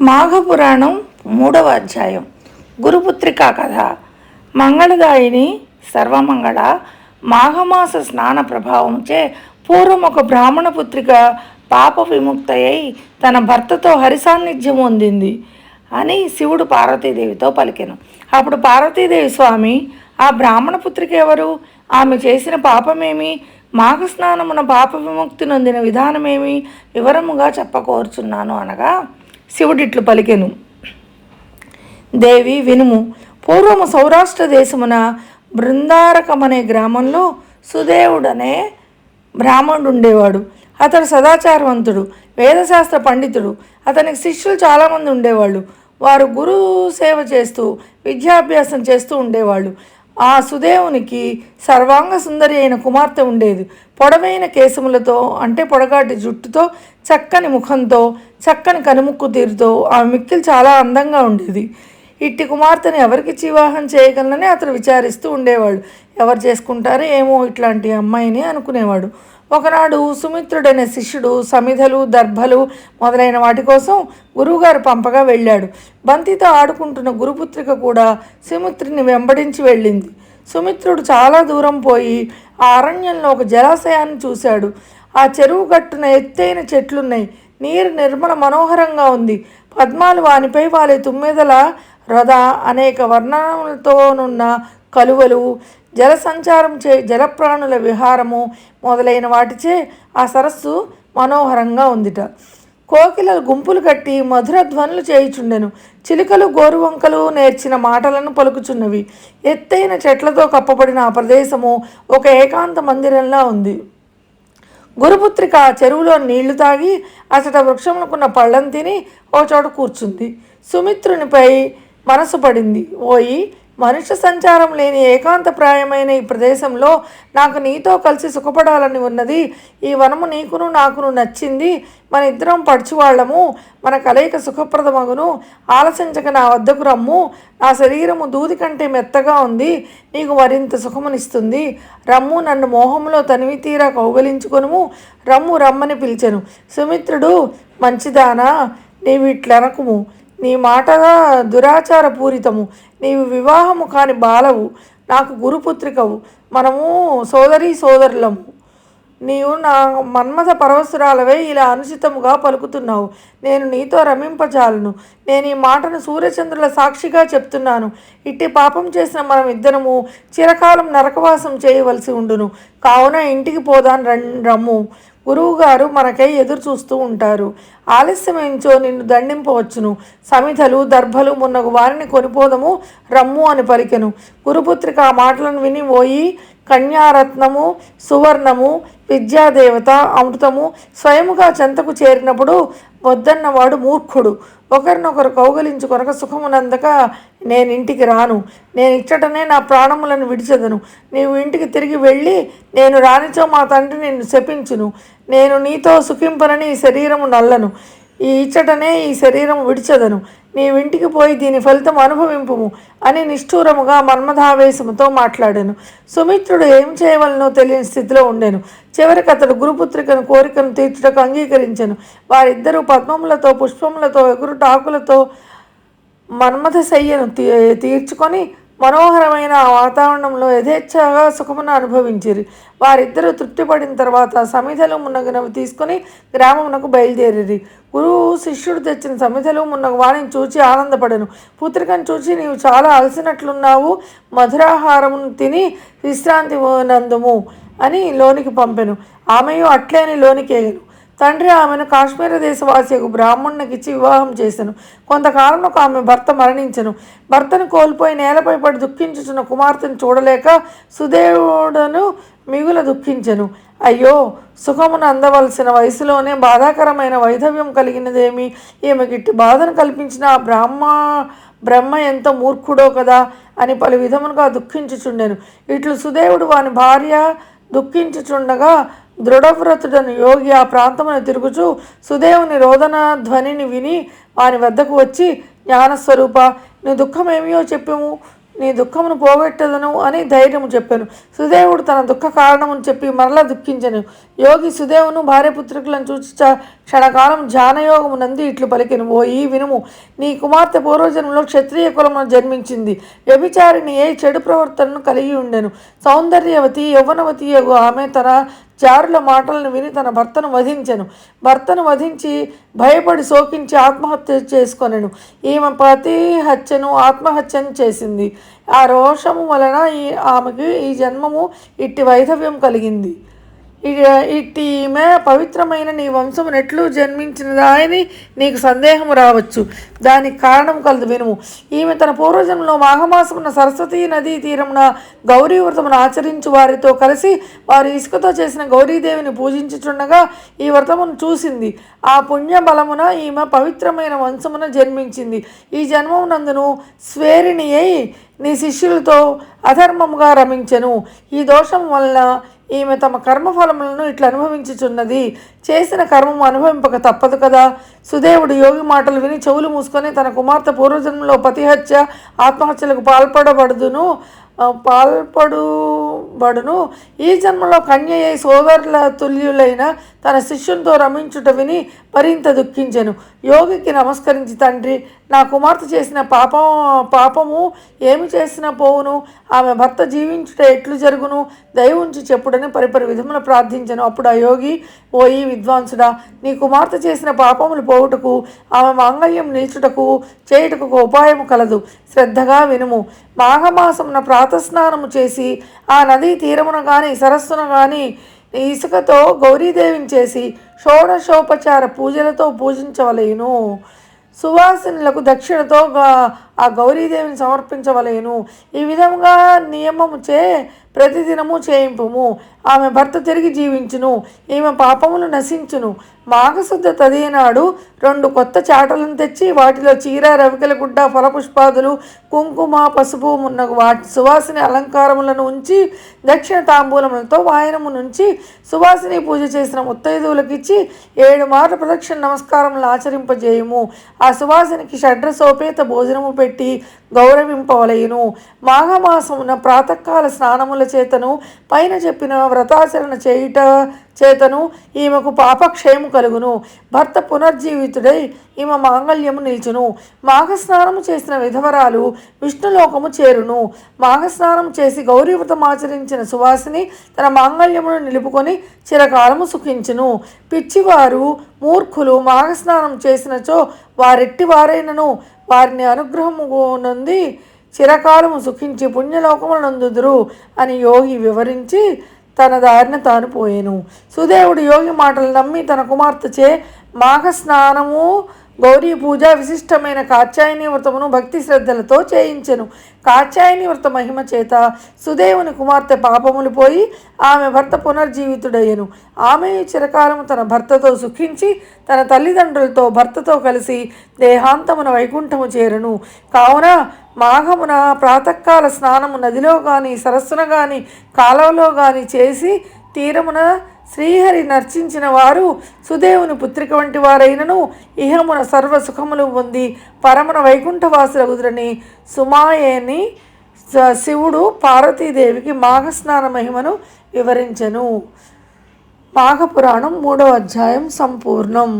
మాఘపురాణం మూడవ అధ్యాయం. గురుపుత్రికా కథ. మంగళదాయిని సర్వమంగళ మాఘమాస స్నాన ప్రభావంచే పూర్వం ఒక బ్రాహ్మణ పుత్రిక పాప విముక్తయై తన భర్తతో హరిసాన్నిధ్యం పొందింది అని శివుడు పార్వతీదేవితో పలికెను. అప్పుడు పార్వతీదేవి స్వామి ఆ బ్రాహ్మణ పుత్రిక ఎవరు? ఆమె చేసిన పాపమేమి? మాఘ స్నానమున పాప విముక్తి నొందిన విధానమేమి? వివరముగా చెప్పకోరుచున్నాను అనగా శివుడిట్లు పలికెను. దేవి వినుము. పూర్వము సౌరాష్ట్ర దేశమున బృందారకమనే గ్రామంలో సుదేవుడనే బ్రాహ్మణుడు ఉండేవాడు అతడు సదాచారవంతుడు వేదశాస్త్ర పండితుడు. అతనికి శిష్యులు చాలామంది ఉండేవాళ్ళు. వారు గురు సేవ చేస్తూ విద్యాభ్యాసం చేస్తూ ఉండేవాళ్ళు. ఆ సుదేవునికి సర్వాంగ సుందరి అయిన కుమార్తె ఉండేది. పొడవైన కేశములతో అంటే పొడగాటి జుట్టుతో చక్కని ముఖంతో చక్కని కనుముక్కు తీరుతో ఆమె మిక్కిలు చాలా అందంగా ఉండేది. ఇట్టి కుమార్తెను ఎవరికి వివాహం చేయగలనని అతను విచారిస్తూ ఉండేవాడు. ఎవరు చేసుకుంటారో ఏమో ఇట్లాంటి అమ్మాయిని అనుకునేవాడు. ఒకనాడు సుమిత్రుడనే శిష్యుడు సమిధలు దర్భలు మొదలైన వాటి కోసం గురువుగారు పంపగా వెళ్ళాడు. బంతితో ఆడుకుంటున్న గురుపుత్రిక కూడా సుమిత్రుని వెంబడించి వెళ్ళింది. సుమిత్రుడు చాలా దూరం పోయి ఆ అరణ్యంలో ఒక జలాశయాన్ని చూశాడు. ఆ చెరువు గట్టున ఎత్తైన చెట్లున్నాయి. నీరు నిర్మల మనోహరంగా ఉంది. పద్మాలు వానిపై వాలి తుమ్మెదల రథ అనేక వర్ణనలతోనున్న కలువలు జల సంచారం చే జలప్రాణుల విహారము మొదలైన వాటిచే ఆ సరస్సు మనోహరంగా ఉందిట. కోకిలలు గుంపులు కట్టి మధుర ధ్వనులు చేయుచుండెను. చిలుకలు గోరువంకలు నేర్చిన మాటలను పలుకుచున్నవి. ఎత్తైన చెట్లతో కప్పబడిన ఆ ప్రదేశము ఒక ఏకాంత మందిరంలా ఉంది. గురుపుత్రిక చెరువులో నీళ్ళు తాగి అసట వృక్షములకున్న పళ్ళం తిని ఓ చోట కూర్చుంది. సుమిత్రునిపై మనసు పడింది. ఓయి మనుష్య సంచారం లేని ఏకాంతప్రాయమైన ఈ ప్రదేశంలో నాకు నీతో కలిసి సుఖపడాలని ఉన్నది. ఈ వనము నీకును నాకును నచ్చింది. మన ఇద్దరం పడుచువాళ్ళము మన కలయిక సుఖప్రదమగును. ఆలసించక నా వద్దకు రమ్ము. నా శరీరము దూది కంటే మెత్తగా ఉంది. నీకు మరింత సుఖమునిస్తుంది. రమ్ము నన్ను మోహంలో తనివి తీరా కౌగలించుకొనుము. రమ్ము రమ్మని పిలిచెను. సుమిత్రుడు మంచిదానా? నీవిట్లనకుము. నీ మాటగా దురాచార పూరితము నీవు వివాహము కాని బాలవు నాకు గురుపుత్రికవు మనము సోదరి సోదరులము. నీవు నా మన్మథ పరవశురాలవే ఇలా అనుచితముగా పలుకుతున్నావు. నేను నీతో రమింపజాలను. నేను ఈ మాటను సూర్యచంద్రుల సాక్షిగా చెప్తున్నాను. ఇట్టి పాపం చేసిన మనం ఇద్దరము చిరకాలం నరకవాసం చేయవలసి ఉండును. కావున ఇంటికి పోదాను రమ్ము. గురువుగారు మనకై ఎదురు చూస్తూ ఉంటారు. ఆలస్యమేంచో నిన్ను దండింపవచ్చును. సమిధలు దర్భలు మున్నగు వారిని కొనిపోదము రమ్ము అని పలికెను. గురుపుత్రిక ఆ మాటలను విని పోయి కన్యారత్నము సువర్ణము విద్యాదేవత అమృతము స్వయముగా చెంతకు చేరినప్పుడు వద్దన్నవాడు మూర్ఖుడు. ఒకరినొకరు కౌగలించుకొనక సుఖమునందక నేను ఇంటికి రాను. నేను ఇచ్చటనే నా ప్రాణములను విడిచెదను. నీవు ఇంటికి తిరిగి వెళ్ళి నేను రానిచో మా తండ్రి నిన్ను శపించును. నేను నీతో సుఖింపనని ఈ శరీరము నల్లను. ఈ ఇచ్చటనే ఈ శరీరం విడిచెదను. నీవింటికి పోయి దీని ఫలితం అనుభవింపుము అని నిష్ఠూరముగా మన్మధావేశముతో మాట్లాడాను. సుమిత్రుడు ఏం చేయవలనో తెలియని స్థితిలో ఉండేను. చివరికి అతడు గురుపుత్రికను కోరికను తీర్చుటకు అంగీకరించాను. వారిద్దరూ పద్మములతో పుష్పములతో ఎగురుటాకులతో మన్మథ శయ్యను తీ తీర్చుకొని మనోహరమైన ఆ వాతావరణంలో యథేచ్ఛగా సుఖమును అనుభవించిరి. వారిద్దరూ తృప్తిపడిన తర్వాత సమిధలు మున్నగునవి తీసుకొని గ్రామమునకు బయలుదేరిరి. గురువు శిష్యుడు తెచ్చిన సమిధలు మున్నగు వాణిని చూచి ఆనందపడను. పుత్రికను చూచి నీవు చాలా అలసినట్లున్నావు. మధురాహారమును తిని విశ్రాంతి నందుము అని లోనికి పంపెను. ఆమెయు అట్లేని లోనికి ఎగను తండ్రి ఆమెను కాశ్మీర దేశవాసియకు బ్రాహ్మణునికిచ్చి వివాహం చేశాను కొంతకాలంలో ఆమె భర్త మరణించను. భర్తను కోల్పోయి నేలపై పడి దుఃఖించుచున్న కుమార్తెను చూడలేక సుదేవుడను మిగుల దుఃఖించెను. అయ్యో సుఖమును అందవలసిన వయసులోనే బాధాకరమైన వైధవ్యం కలిగినదేమి? ఈమెకిట్టి బాధను కల్పించిన ఆ బ్రాహ్మ బ్రహ్మ ఎంత మూర్ఖుడో కదా అని పలు విధములుగా దుఃఖించుచుండెను. ఇట్లు సుదేవుడు వాని భార్య దుఃఖించుచుండగా దృఢవ్రతుడను యోగి ఆ ప్రాంతమును తిరుగుచూ సుదేవుని రోదన ధ్వనిని విని వాని వద్దకు వచ్చి జ్ఞానస్వరూప నీ దుఃఖమేమియో చెప్పము? నీ దుఃఖమును పోగొట్టదను? అని ధైర్యము చెప్పాను. సుదేవుడు తన దుఃఖ కారణమును చెప్పి మరలా దుఃఖించను. యోగి సుదేవును భార్యపుత్రికులను చూచి చ- క్షణకాలం ధ్యానయోగము నంది ఇట్లు పలికిను. ఓ ఈ వినుము. నీ కుమార్తె పూర్వజన్మలో క్షత్రియ కులమును జన్మించింది. వ్యభిచారిణి ఏ చెడు ప్రవర్తనను కలిగి ఉండెను? సౌందర్యవతి యవ్వనవతి ఆమె తన చారుల మాటలను విని తన భర్తను వధించెను. భర్తను వధించి భయపడి శోకించి ఆత్మహత్య చేసుకొనెను. ఈమె పతి హత్యను ఆత్మహత్యను చేసింది. ఆ రోషము వలన ఈ ఆమెకు ఈ జన్మము ఇట్టి వైధవ్యం కలిగింది. ఇక ఇట్టి ఈమె పవిత్రమైన నీ వంశము నెట్లు జన్మించినదా అని నీకు సందేహం రావచ్చు. దానికి కారణం కలదు వినుము. ఈమె తన పూర్వజన్మలో మాఘమాసమున సరస్వతీ నదీ తీరమున గౌరీ వ్రతమును ఆచరించు వారితో కలిసి వారు ఇసుకతో చేసిన గౌరీదేవిని పూజించుచుండగా ఈ వ్రతమును చూసింది. ఆ పుణ్య బలమున ఈమె పవిత్రమైన వంశమున జన్మించింది. ఈ జన్మమునందును స్వేరిణి అయి నీ శిష్యులతో అధర్మముగా రమించెను. ఈ దోషం వలన ఈమె తమ కర్మఫలములను ఇట్లా అనుభవించుచున్నది. చేసిన కర్మము అనుభవింపక తప్పదు కదా. సుదేవుడు యోగి మాటలు విని చెవులు మూసుకొని తన కుమార్తె పూర్వజన్మలో పతిహత్య ఆత్మహత్యలకు పాల్పడబడుదును పాల్పడుబడును. ఈ జన్మలో కన్య అయి సోదరుల తుల్యులైన తన శిష్యునితో రమించుట విని మరింత దుఃఖించెను. యోగికి నమస్కరించి తండ్రి నా కుమార్తె చేసిన పాపం పాపము ఏమి చేసిన పోవును. ఆమె భర్త జీవించుట ఎట్లు జరుగును? దయవుంచి చెప్పుడని పరిపరి విధములు ప్రార్థించను. అప్పుడు ఆ యోగి ఓయి విద్వాంసుడా నీ కుమార్తె చేసిన పాపములు పోవుటకు ఆమె మాంగళ్యం నిల్చుటకు చేయుటకు ఒక ఉపాయము కలదు. శ్రద్ధగా వినుము. మాఘమాసమున ప్రాతస్నానము చేసి ఆ నదీ తీరమున కానీ సరస్సున కానీ ఇసుకతో గౌరీదేవిని చేసి షోడశోపచార పూజలతో పూజించవలేను. సువాసనలకు దక్షిణతో ఆ గౌరీదేవిని సమర్పించవలేను. ఈ విధంగా నియమము చే ప్రతిదినము చేయింపుము. ఆమె భర్త తిరిగి జీవించును. ఈమె పాపములు నశించును. మాఘశుద్ధ తదినాడు రెండు కొత్త చాటలను తెచ్చి వాటిలో చీర రవికల గుడ్డ ఫలపుష్పాదులు కుంకుమ పసుపు మున్నగు వాటి సువాసిని అలంకారములను ఉంచి దక్షిణ తాంబూలములతో వాయనము నుంచి సువాసిని పూజ చేసిన ముత్తైదువులకు ఇచ్చి ఏడు మార్లు ప్రదక్షిణ నమస్కారములు ఆచరింపజేయము. ఆ సువాసినికి షడ్రసోపేత భోజనము పెట్టి గౌరవింపవలయును మాఘమాసమున ప్రాతకాల స్నానముల చేతను పైన చెప్పిన వ్రతాచరణ చేయుట చేతను ఈమెకు పాపక్షయము కలుగును. భర్త పునర్జీవితుడై ఈమె మాంగళ్యము నిల్చును. మాఘస్నానము చేసిన విధవరాలు విష్ణులోకము చేరును. మాఘస్నానం చేసి గౌరీవ్రతం ఆచరించిన సువాసిని తన మాంగళ్యమును నిలుపుకొని చిరకాలము సుఖించును. పిచ్చివారు మూర్ఖులు మాఘస్నానం చేసినచో వారెట్టి వారైనను. వారిని అనుగ్రహము నొంది చిరకాలము సుఖించి పుణ్యలోకమునందుదురు అని యోగి వివరించి తన దారిన తాను పోయెను. సుదేవుడు యోగి మాటలు నమ్మి తన కుమార్తెచే మాఘ స్నానము గౌరీ పూజ విశిష్టమైన కాత్యాయని వ్రతమును భక్తి శ్రద్ధలతో చేయించెను. కాత్యాయని వ్రత మహిమ చేత సుదేవుని కుమార్తె పాపములు పోయి ఆమె భర్త పునర్జీవితుడయ్యను. ఆమె చిరకాలము తన భర్తతో సుఖించి తన తల్లిదండ్రులతో భర్తతో కలిసి దేహాంతమున వైకుంఠము చేరను. కావున మాఘమున ప్రాతకాల స్నానము నదిలో కానీ సరస్సున కానీ కాలువలో కానీ చేసి తీరమున శ్రీహరి నర్చించిన వారు సుదేవుని పుత్రిక వంటి వారైనను ఇహమున సర్వ సుఖములు పొంది పరమున వైకుంఠవాసులగుదురని సుమాయేని స- శివుడు పార్వతీదేవికి మాఘస్నాన మహిమను వివరించెను. మాఘపురాణం మూడవ అధ్యాయం సంపూర్ణం.